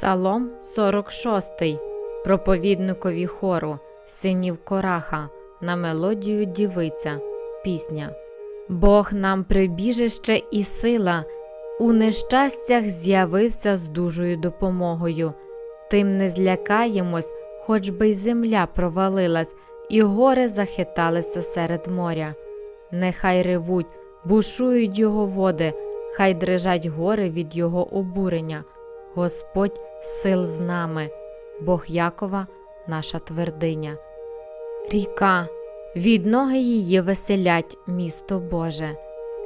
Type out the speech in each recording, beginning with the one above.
Псалом 46. Проповідникові хору, синів Кораха, на мелодію дівиця, пісня. Бог нам прибіжище і сила, у нещастях з'явився з дужою допомогою. Тим не злякаємось, хоч би й земля провалилась, і гори захиталися серед моря. Нехай ревуть, бушують його води, хай дрижать гори від його обурення. Господь сил з нами, Бог Якова, наша твердиня. Ріка, від ноги її веселять місто Боже,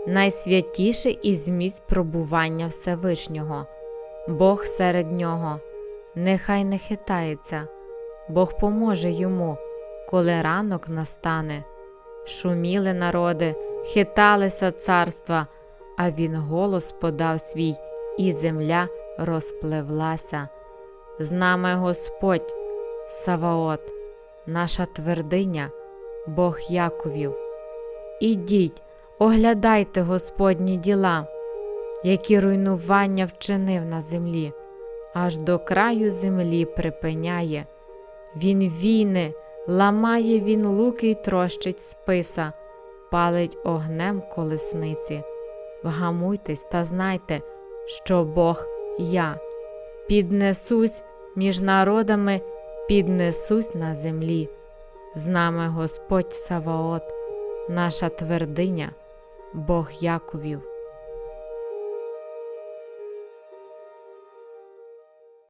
найсвятіше із місць пробування Всевишнього, Бог серед нього, нехай не хитається, Бог поможе йому, коли ранок настане. Шуміли народи, хиталися царства, а він голос подав свій, і земля розпливлася. З нами Господь, Саваот, наша твердиня, Бог Яковів. Ідіть, оглядайте Господні діла, які руйнування вчинив на землі, аж до краю землі припиняє. Він війни, ламає він луки й трощить списа, палить огнем колесниці. Вгамуйтесь та знайте, що Бог я. Піднесусь між народами, піднесусь на землі. З нами Господь Саваот, наша твердиня, Бог Яковів.